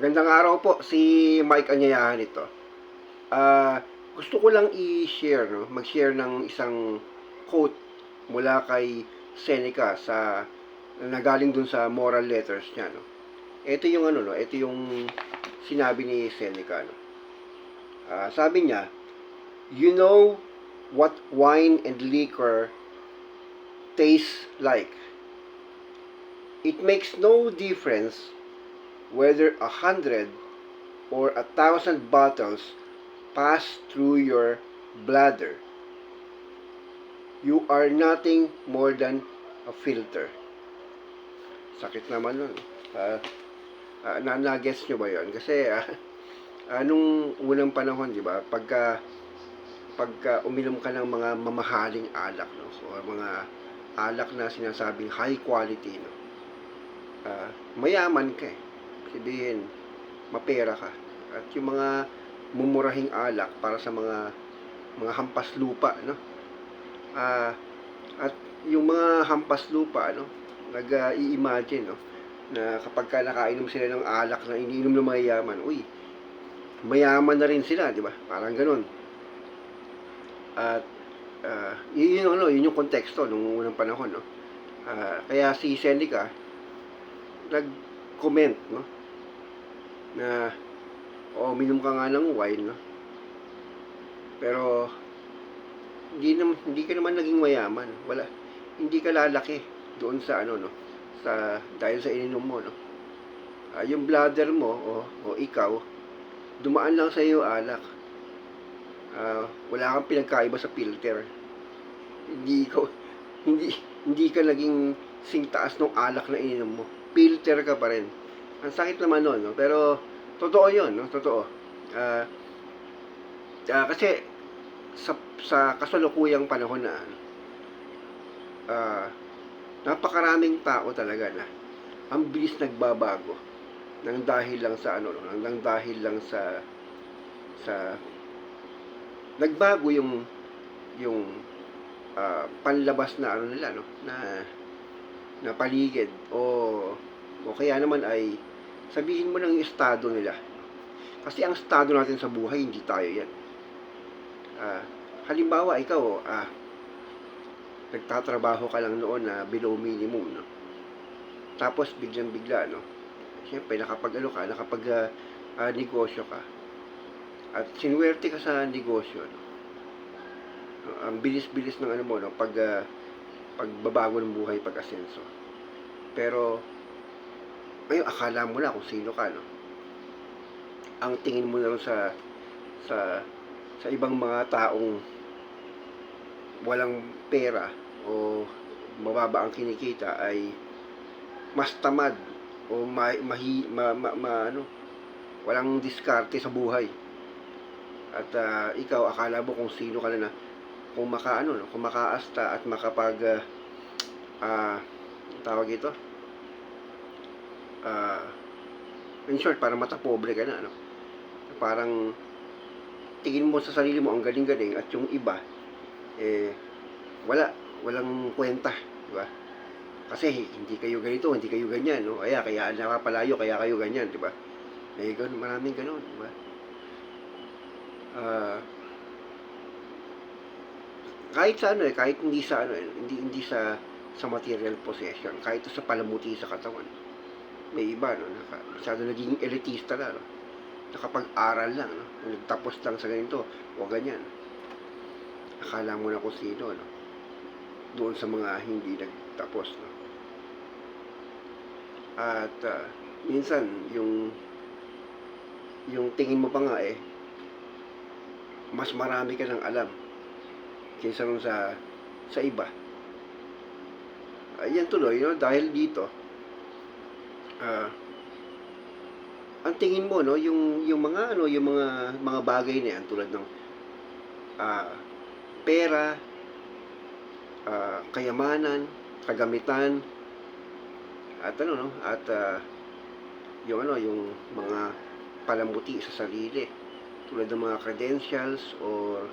Magandang araw po, si Mike Anyayahan ito. Ah, gusto ko lang i-share, no? mag-share ng isang quote mula kay Seneca sa nagaling dun sa moral letters niya, no. Ito yung ano, no, ito yung sinabi ni Seneca, no. Ah, sabi niya, you know what wine and liquor taste like. It makes no difference whether a hundred or a thousand bottles pass through your bladder. You are nothing more than a filter. Sakit naman nun. Uh, uh, na na-guess nyo ba yon? Kasi ah, anong unang panahon, di ba? Pagka pagka uminom ka ng mga mamahaling alak, no? So, mga alak na sinasabing high quality, no? Ah, mayaman ka eh. Sabihin, mapera ka. At yung mga mumurahing alak para sa mga mga hampas lupa, no? Ah, at yung mga hampas lupa, no? Nag-i-imagine, no? Na kapag ka nakainom sila ng alak na iniinom ng mayayaman, uy, mayaman na rin sila, di ba? Parang ganun. At ah, yun yung ano, yun yung konteksto nung unang panahon, no? Ah, kaya si Seneca nag-comment, no? Na o minom ka nga ng wine, no? Pero hindi naman hindi ka naman naging mayaman. Wala hindi ka lalaki doon sa ano, no? Sa dahil sa ininom mo, no? Ah, yung bladder mo o, o ikaw dumaan lang sa iyo alak. Ah, wala kang pinagkaiba sa filter. Hindi ikaw hindi hindi ka naging singtaas ng alak na ininom mo. Filter ka pa rin. Ang sakit naman nun, no? Pero totoo 'yon, no? Totoo. Ah, ah, kasi sa sa kasalukuyang panahon na ah, napakaraming tao talaga na ang bilis nagbabago nang dahil lang sa ano, no? nang dahil lang sa sa nagbago yung yung ah, panlabas na ano nila no na na paligid o o kaya naman ay sabihin mo ng estado nila kasi ang estado natin sa buhay hindi tayo yan Ah, halimbawa ikaw ah nagtatrabaho ka lang noon na below minimum no tapos biglang bigla no Siyempre, nakapag ano ka, nakapag ah, ah, negosyo ka. At sinuwerte ka sa negosyo. No? Ang bilis-bilis ng ano mo, no? pag, ah, pagbabago ng buhay, pag-asenso. Pero, ngayon, akala mo na kung sino ka, no? Ang tingin mo lang sa, sa, sa ibang mga taong walang pera o mababa ang kinikita ay mas tamad o ma, mahi, ma, ma, ma- ano, walang diskarte sa buhay. At ah, ikaw, akala mo kung sino ka na na, kung maka, ano, no, kung makaasta at makapag, ah, ah, tawag ito, ah, in short, parang mata pobre ka na, ano. Parang, tingin mo sa sarili mo, ang galing-galing, at yung iba, eh, wala, walang kwenta, di ba? Kasi hindi kayo ganito, hindi kayo ganyan, no? Kaya kaya nakapalayo, kaya kayo ganyan, di ba? May ganun, maraming ganun, di ba? Ah, kahit sa ano eh, kahit hindi sa ano eh, hindi hindi sa sa material possession, kahit sa palamuti sa katawan. May iba no, naka, masyado naging elitista na, no? Nakapag-aral lang, no? Nagtapos lang sa ganito, o ganyan. Akala mo na kung sino, no? Doon sa mga hindi nagtapos, no? At ah, minsan yung yung tingin mo pa nga eh mas marami ka nang alam kaysa nung sa sa iba. Ayan tuloy, no? dahil dito ah. Ang tingin mo no yung yung mga ano yung mga mga bagay na yan tulad ng ah pera ah, kayamanan kagamitan at ano no at ah, yung ano yung mga palamuti sa sarili tulad ng mga credentials or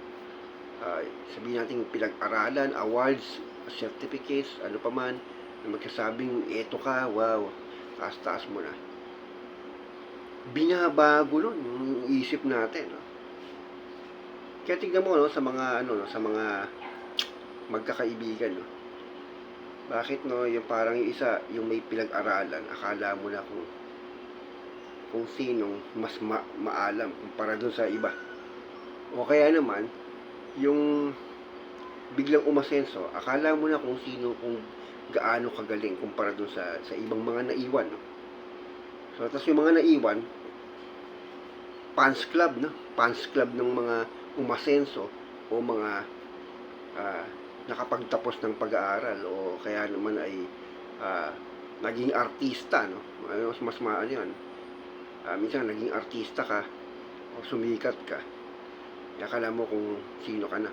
ah, sabihin natin pinag-aralan awards certificates ano pa man na magkasabing eto ka wow taas-taas mo na binabago nun yung isip natin. No? Kaya tignan mo no, sa mga ano no, sa mga magkakaibigan no. Bakit no, yung parang yung isa, yung may pinag-aralan, akala mo na kung kung sinong mas ma- maalam kumpara dun sa iba. O kaya naman, yung biglang umasenso, akala mo na kung sino, kung gaano kagaling kumpara dun sa, sa ibang mga naiwan. No? So, tapos yung mga naiwan, fans club, no? Fans club ng mga umasenso o mga ah, nakapagtapos ng pag-aaral o kaya naman ay ah, naging artista, no? Ano, mas mas maano yun. Ah, minsan naging artista ka o sumikat ka. Akala mo kung sino ka na.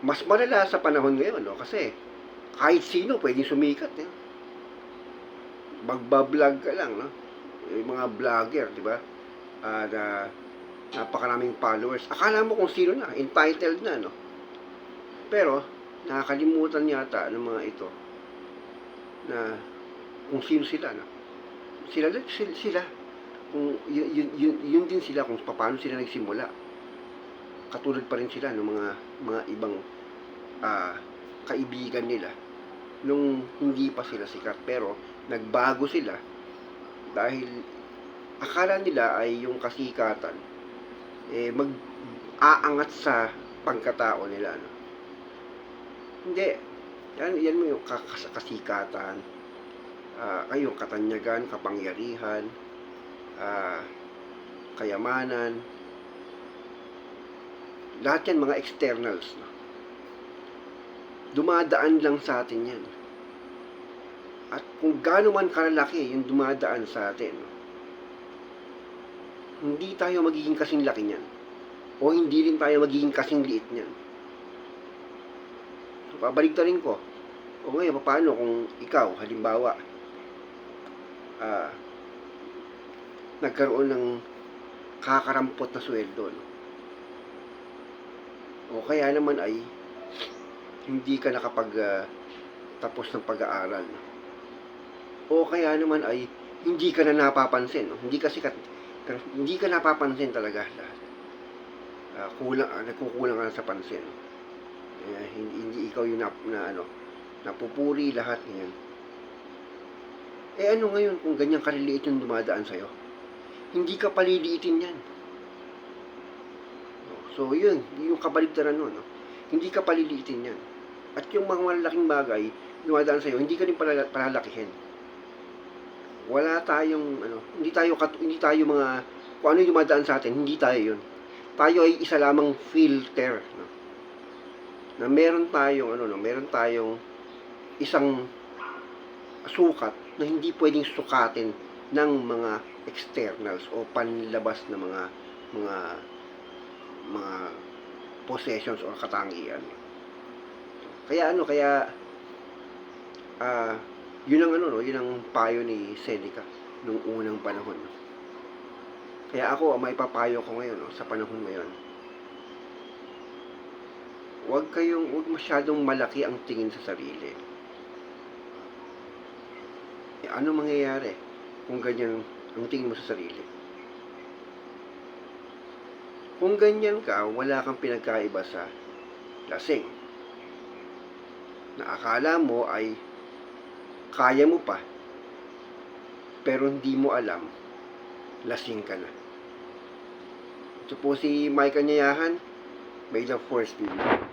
Mas malala sa panahon ngayon, no? Kasi kahit sino pwedeng sumikat, eh. Magbablog ka lang, no? Yung mga vlogger, di ba? Ah, na napakaraming followers. Akala mo kung sino na, entitled na, no? Pero, nakakalimutan yata ng mga ito na kung sino sila, no? Sila, sila, sila kung yun, yun, yun, yun din sila kung paano sila nagsimula. Katulad pa rin sila ng mga mga ibang ah, kaibigan nila nung hindi pa sila sikat pero nagbago sila dahil akala nila ay yung kasikatan eh mag aangat sa pagkatao nila no? hindi yan, yan mo yung kasikatan ah ay yung katanyagan kapangyarihan ah, kayamanan lahat yan mga externals no? Dumadaan lang sa atin yan. At kung gaano man kalalaki yung dumadaan sa atin hindi tayo magiging kasing laki niyan. O hindi rin tayo magiging kasing liit niyan. So, babalik rin ko. O ngayon paano kung ikaw halimbawa ah nagkaroon ng kakarampot na sweldo no? o kaya naman ay hindi ka nakapag ah, tapos ng pag-aaral. O kaya naman ay hindi ka na napapansin no? hindi ka sikat pero hindi ka napapansin talaga lahat. Ah, kulang ah, nagkukulang ka sa pansin. Eh, hindi, hindi ikaw yung na, na ano napupuri lahat niyan eh ano ngayon kung ganyan kaliliit yung dumadaan sa'yo? Hindi ka paliliitin yan. So yun yung kabaligtaran nun no? Hindi ka paliliitin yan. At yung mga malalaking bagay dumadaan sa'yo hindi ka rin palala- palalakihin. Wala tayong ano hindi tayo hindi tayo mga kung ano yung dumadaan sa atin hindi tayo yun. Tayo ay isa lamang filter no? na meron tayong ano no meron tayong isang sukat na hindi pwedeng sukatin ng mga externals o panlabas na mga mga mga possessions or katangian. Kaya ano, kaya ah yun ang ano no, yun ang payo ni Seneca nung unang panahon. Kaya ako, ang maipapayo ko ngayon no, sa panahon ngayon, huwag kayong, huwag masyadong malaki ang tingin sa sarili. Eh, ano mangyayari kung ganyan ang tingin mo sa sarili? Kung ganyan ka, wala kang pinagkaiba sa lasing. Na akala mo ay kaya mo pa, pero hindi mo alam, lasing ka na. Ito po si Mike Anyayahan. May the force you.